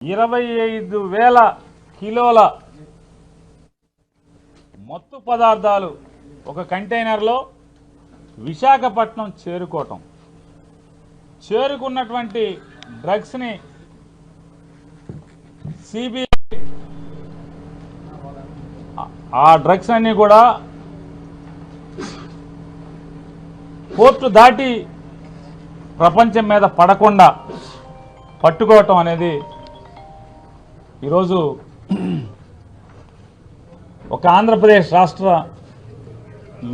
ఇరవై ఐదు వేల కిలోల మత్తు పదార్థాలు ఒక కంటైనర్లో విశాఖపట్నం చేరుకోవటం. చేరుకున్నటువంటి డ్రగ్స్ని సిబిఐ ఆ డ్రగ్స్ అన్నీ కూడా కోర్టు దాటి ప్రపంచం మీద పడకుండా పట్టుకోవటం అనేది ఈరోజు ఒక ఆంధ్రప్రదేశ్ రాష్ట్ర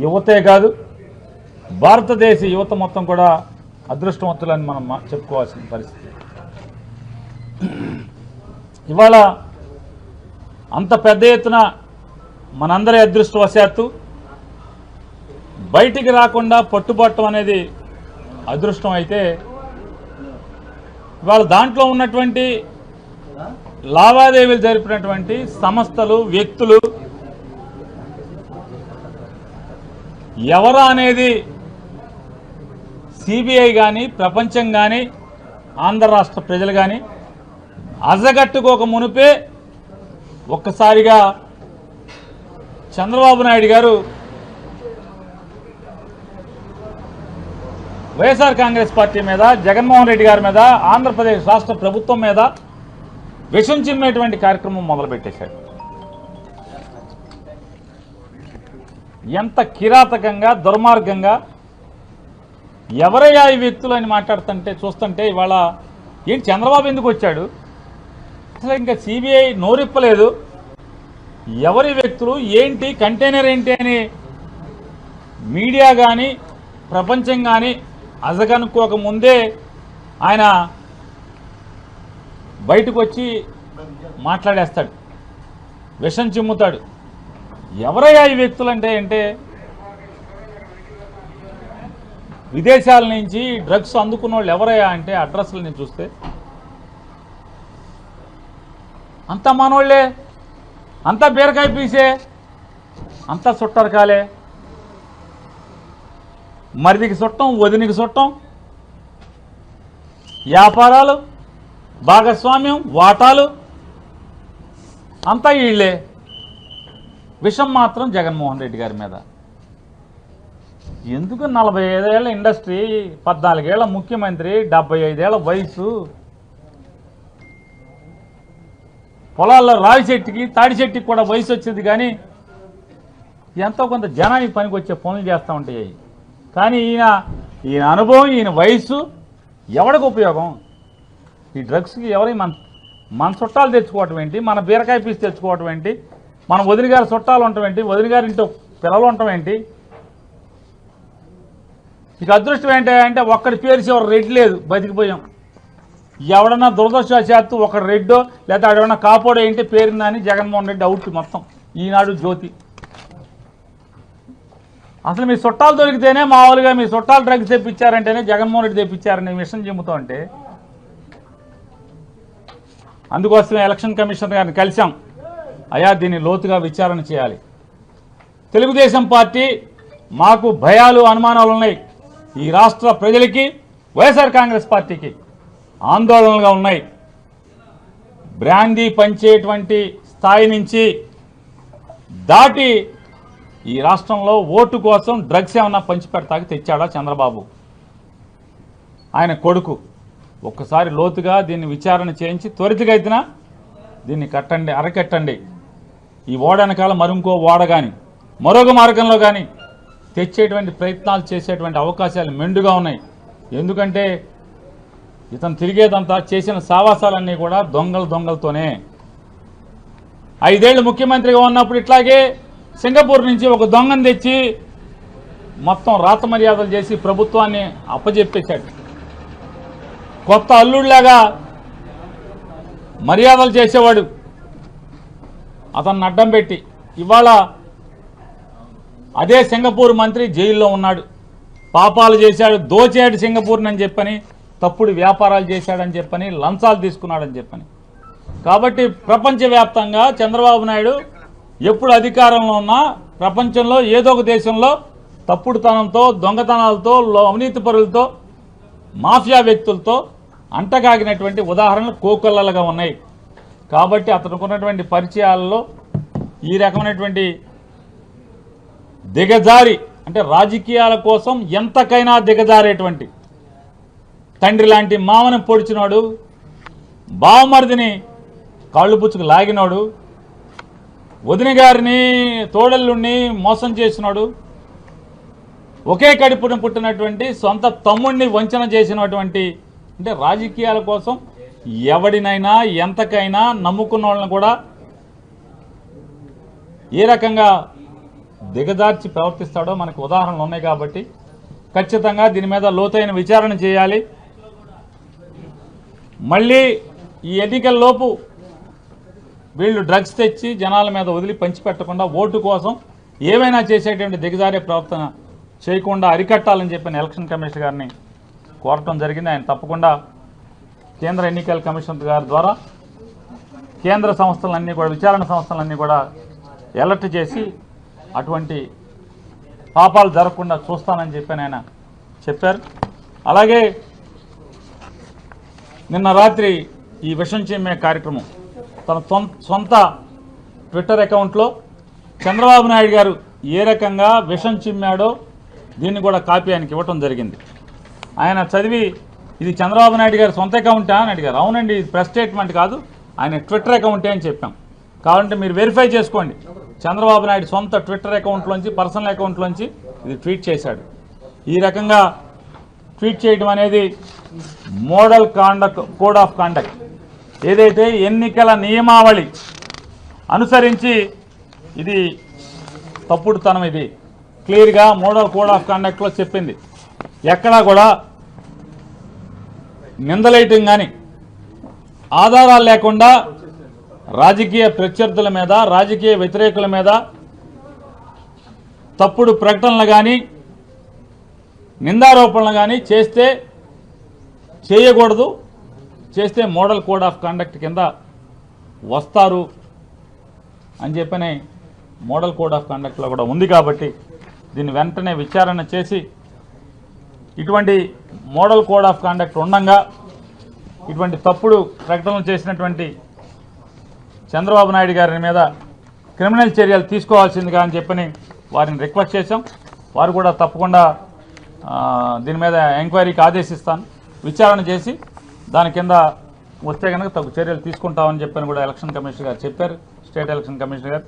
యువతే కాదు భారతదేశ యువత మొత్తం కూడా అదృష్టవంతులని మనం చెప్పుకోవాల్సిన పరిస్థితి. ఇవాళ అంత పెద్ద ఎత్తున మనందరి అదృష్టవశాత్తు బయటికి రాకుండా పట్టుబట్టం అనేది అదృష్టం అయితే ఇవాళ దాంట్లో ఉన్నటువంటి లావాదేవీలు జరిపినటువంటి సంస్థలు వ్యక్తులు ఎవరా అనేది సిబిఐ కానీ ప్రపంచం కానీ ఆంధ్ర రాష్ట్ర ప్రజలు కానీ అజగట్టుకోక మునిపే ఒక్కసారిగా చంద్రబాబు నాయుడు గారు వైఎస్ఆర్ కాంగ్రెస్ పార్టీ మీద జగన్మోహన్ రెడ్డి గారి మీద ఆంధ్రప్రదేశ్ రాష్ట్ర ప్రభుత్వం మీద విషం చిమ్మేటువంటి కార్యక్రమం మొదలుపెట్టేశాడు. ఎంత కిరాతకంగా దుర్మార్గంగా ఎవరయ్యా ఈ వ్యక్తులు అని మాట్లాడుతుంటే చూస్తుంటే ఇవాళ ఏంటి చంద్రబాబు ఎందుకు వచ్చాడు? అసలు ఇంకా సిబిఐ నోరిప్పలేదు. ఎవరి వ్యక్తులు ఏంటి కంటైనర్ ఏంటి అని మీడియా కానీ ప్రపంచం కానీ అజగనుకోక ముందే ఆయన బయటకు వచ్చి మాట్లాడేస్తాడు. విషం చిమ్ముతాడు. ఎవరయ్యా ఈ వ్యక్తులు అంటే అంటే విదేశాల నుంచి డ్రగ్స్ అందుకున్న వాళ్ళు ఎవరయ్యా అంటే అడ్రస్లని చూస్తే అంతా మనోళ్ళే అంతా బీరకాయ పీసే అంతా చుట్టరకాలే మరిదికి చుట్టం వదినికి చుట్టం వ్యాపారాలు భాగస్వామ్యం వాటాలు అంతా వీళ్ళే విషం మాత్రం జగన్మోహన్ రెడ్డి గారి మీద. ఎందుకు నలభై ఐదేళ్ళ ఇండస్ట్రీ పద్నాలుగేళ్ళ ముఖ్యమంత్రి డెబ్బై ఐదేళ్ళ వయసు? పొలాల్లో రావి చెట్టుకి తాడి చెట్టుకి కూడా వయసు వచ్చింది కానీ ఎంతో కొంత జనానికి పనికి వచ్చే పనులు చేస్తూ ఉంటాయి. కానీ ఈయన ఈయన అనుభవం ఈయన వయసు ఎవడికి ఉపయోగం? ఈ డ్రగ్స్కి ఎవరి మన మన చుట్టాలు తెచ్చుకోవటం ఏంటి? మన బీరకాయ పీస్ తెచ్చుకోవటం ఏంటి? మన వదిలి గారి చుట్టాలు ఉండటం ఏంటి? వదిలి గారి ఇంట్లో పిల్లలు ఉండటం ఏంటి? ఇక అదృష్టం ఏంటి అంటే ఒక్కడి పేరు చివరి రెడ్ లేదు బతికిపోయాం. ఎవడన్నా దురదృష్టవశాత్తు ఒక రెడ్డో లేదా ఎవడన్నా కాపోడో ఏంటి పేరుందని జగన్మోహన్ రెడ్డి అవుట్ మొత్తం. ఈనాడు జ్యోతి. అసలు మీ చుట్టాలు దొరికితేనే మామూలుగా మీ చుట్టాలు డ్రగ్స్ తెప్పించారంటేనే జగన్మోహన్ రెడ్డి తెప్పించారని విషయం చెబుతూ ఉంటే అందుకోసమే ఎలక్షన్ కమిషన్ గారిని కలిశాం. అయా దీన్ని లోతుగా విచారణ చేయాలి. తెలుగుదేశం పార్టీ మాకు భయాలు అనుమానాలు ఉన్నాయి. ఈ రాష్ట్ర ప్రజలకి వైఎస్ఆర్ కాంగ్రెస్ పార్టీకి ఆందోళనలుగా ఉన్నాయి. బ్రాందీ పంచేటువంటి స్థాయి నుంచి దాటి ఈ రాష్ట్రంలో ఓటు కోసం డ్రగ్స్ ఏమన్నా పంచిపెడతాకి తెచ్చాడా చంద్రబాబు? ఆయన కొడుకు. ఒక్కసారి లోతుగా దీన్ని విచారణ చేయించి త్వరితగైతేనా దీన్ని కట్టండి అరకెట్టండి. ఈ ఓడ వెనకాల మరింకో ఓడ కానీ మరొక మార్గంలో కానీ తెచ్చేటువంటి ప్రయత్నాలు చేసేటువంటి అవకాశాలు మెండుగా ఉన్నాయి. ఎందుకంటే ఇతను తిరిగేదంతా చేసిన సావాసాలన్నీ కూడా దొంగలు దొంగలతోనే. ఐదేళ్ళు ముఖ్యమంత్రిగా ఉన్నప్పుడు ఇట్లాగే సింగపూర్ నుంచి ఒక దొంగను తెచ్చి మొత్తం రాత మర్యాదలు చేసి ప్రభుత్వాన్ని అప్పజెప్పేశాడు. కొత్త అల్లుడిలాగా మర్యాదలు చేసేవాడు. అతన్ని అడ్డం పెట్టి. ఇవాళ అదే సింగపూర్ మంత్రి జైల్లో ఉన్నాడు. పాపాలు చేశాడు. దోచేడు సింగపూర్ని అని చెప్పని తప్పుడు వ్యాపారాలు చేశాడని చెప్పని లంచాలు తీసుకున్నాడని చెప్పని. కాబట్టి ప్రపంచవ్యాప్తంగా చంద్రబాబు నాయుడు ఎప్పుడు అధికారంలో ఉన్నా ప్రపంచంలో ఏదో ఒక దేశంలో తప్పుడుతనంతో దొంగతనాలతో లో- అవినీతి పరులతో మాఫియా వ్యక్తులతో అంటగాగినటువంటి ఉదాహరణలు కోకొల్లలుగా ఉన్నాయి. కాబట్టి అతనుకున్నటువంటి పరిచయాల్లో పరిచయాలలో ఈ రకమైనటువంటి దిగజారి అంటే రాజకీయాల కోసం ఎంతకైనా దిగజారేటువంటి తండ్రి లాంటి మామను పొడిచినాడు బావమరిదిని కాళ్ళు పుచ్చుకు లాగినాడు వదిన గారిని తోడల్లుణ్ణి మోసం చేసినాడు ఒకే కడుపున పుట్టినటువంటి సొంత తమ్ముణ్ణి వంచన చేసినటువంటి అంటే రాజకీయాల కోసం ఎవడినైనా ఎంతకైనా నమ్ముకున్న వాళ్ళని కూడా ఏ రకంగా దిగజార్చి ప్రవర్తిస్తాడో మనకు ఉదాహరణలు ఉన్నాయి కాబట్టి ఖచ్చితంగా దీని మీద లోతైన విచారణ చేయాలి. మళ్ళీ ఈ ఎన్నికల్లోపు వీళ్ళు డ్రగ్స్ తెచ్చి జనాల మీద వదిలి పంచిపెట్టకుండా ఓటు కోసం ఏమైనా చేసేటువంటి దిగజారే ప్రవర్తన చేయకుండా అరికట్టాలని చెప్పిన ఎలక్షన్ కమిషన్ గారిని కోరటం జరిగింది. ఆయన తప్పకుండా కేంద్ర ఎన్నికల కమిషన్ గారి ద్వారా కేంద్ర సంస్థలన్నీ కూడా విచారణ సంస్థలన్నీ కూడా అలర్ట్ చేసి అటువంటి పాపాలు జరగకుండా చూస్తానని చెప్పి ఆయన చెప్పారు. అలాగే నిన్న రాత్రి ఈ విషం చిమ్మే కార్యక్రమం తన సొం- సొంత ట్విట్టర్ అకౌంట్లో చంద్రబాబు నాయుడు గారు ఏ రకంగా విషం చిమ్మాడో దీన్ని కూడా కాపీ ఆయనకి ఇవ్వటం జరిగింది. ఆయన చదివి ఇది చంద్రబాబు నాయుడు గారి సొంత అకౌంటా అని అడిగారు. అవునండి ఇది ప్రెస్ స్టేట్మెంట్ కాదు. ఆయన ట్విట్టర్ అకౌంటే అని చెప్పాం. కావాలంటే మీరు వెరిఫై చేసుకోండి. చంద్రబాబు నాయుడు సొంత ట్విట్టర్ అకౌంట్లోంచి పర్సనల్ అకౌంట్లోంచి ఇది ట్వీట్ చేశాడు. ఈ రకంగా ట్వీట్ చేయడం అనేది model conduct code of conduct ఏదైతే ఎన్నికల నియమావళి అనుసరించి ఇది తప్పుడుతనం ఇది. క్లియర్గా మోడల్ కోడ్ ఆఫ్ కాండక్ట్లో చెప్పింది. ఎక్కడా కూడా నిందలేయటం కానీ ఆధారాలు లేకుండా రాజకీయ ప్రత్యర్థుల మీద రాజకీయ వ్యతిరేకుల మీద తప్పుడు ప్రకటనలు కానీ నిందారోపణలు కానీ చేస్తే చేయకూడదు. చేస్తే మోడల్ కోడ్ ఆఫ్ కండక్ట్ కింద వస్తారు అని చెప్పని మోడల్ కోడ్ ఆఫ్ కండక్ట్లో కూడా ఉంది కాబట్టి దీన్ని వెంటనే విచారణ చేసి ఇటువంటి మోడల్ కోడ్ ఆఫ్ కాండక్ట్ ఉండంగా ఇటువంటి తప్పుడు ప్రకటనలు చేసినటువంటి చంద్రబాబు నాయుడు గారి మీద క్రిమినల్ చర్యలు తీసుకోవాల్సిందిగా అని చెప్పని వారిని రిక్వెస్ట్ చేశాం. వారు కూడా తప్పకుండా దీని మీద ఎంక్వైరీకి ఆదేశిస్తాను. విచారణ చేసి దాని కింద వస్తే కనుక తగు చర్యలు తీసుకుంటామని చెప్పని కూడా ఎలక్షన్ కమిషనర్ గారు చెప్పారు. స్టేట్ ఎలక్షన్ కమిషనర్ గారు